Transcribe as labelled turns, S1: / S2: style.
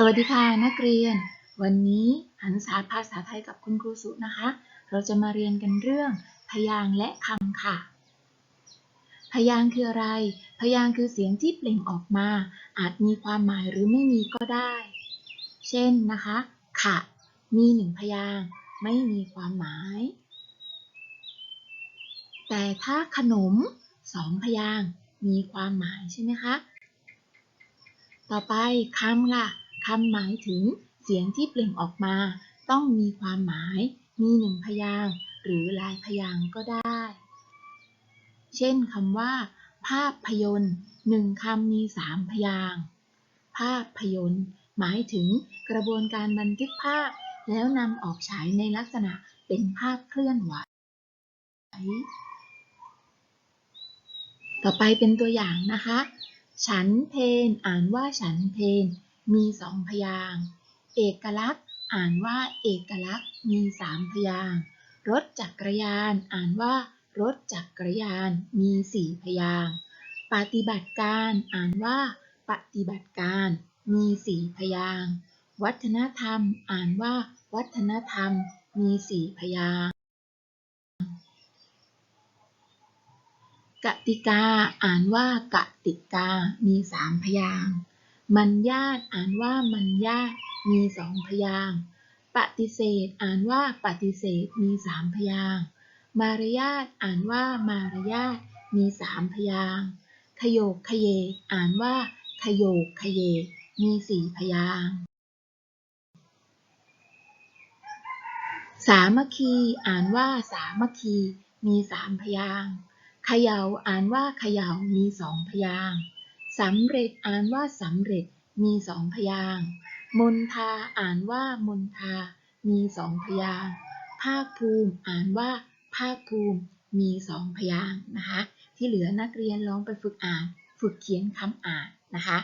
S1: สวัสดีค่ะนักเรียน วันนี้หันษาภาษาไทยกับคุณครูสุนะคะ เราจะมาเรียนกันเรื่องพยางค์และคำค่ะ พยางค์คืออะไร พยางค์คือเสียงที่เปล่งออกมา อาจมีความหมายหรือไม่มีก็ได้ เช่นนะคะขะมีหนึ่งพยางค์ไม่มีความหมาย แต่ถ้าขนมสองพยางค์มีความหมายใช่ไหมคะ ต่อไปคำล่ะ คำหมายถึงเสียงที่เปล่งออกมา ต้องมีความหมาย มีหนึ่งพยางหรือหลายพยางก็ได้ เช่นคำว่า ภาพพยนตร์หนึ่งคำมีสามพยาง ภาพยนตร์ หมายถึงกระบวนการบันทึกภาพ แล้วนำออกฉายในลักษณะเป็นภาพเคลื่อนไหว ต่อไปเป็นตัวอย่างนะคะ ฉันเพนอ่านว่าฉันเพน มีสองพยางค์เอกลักษณ์ อ่านว่าเอกลักษณ์มีสามพยางค์รถจักรยาน อ่านว่ารถจักรยานมีสี่พยางค์ปฏิบัติการอ่านว่า ปฏิบัติการมีสี่พยางค์วัฒนธรรม อ่านว่า วัฒนธรรมมีสี่พยางค์กติกา อ่านว่ากติกามีสามพยางค์ มัญญาตอ่านว่ามัญญาตมีสองพยางปฏิเสธอ่านว่าปฏิเสธมีสามพยางมารยาทอ่านว่ามารยาทมีสามพยางขโยกขยเย อ่านว่าขโยกขยเย มีสี่พยางสามัคคี อ่านว่าสามัคคี มีสามพยางเขย่าอ่านว่าเขย่ามีสองพยางค์ สำเร็จอ่านว่าสำเร็จมีสองพยางมนทาอ่านว่ามนทา มีสองพยางภาคภูมิอ่านว่าภาคภูมิมีสองพยางนะคะ ที่เหลือนักเรียนลองไปฝึกอ่าน ฝึกเขียนคำอ่านนะคะ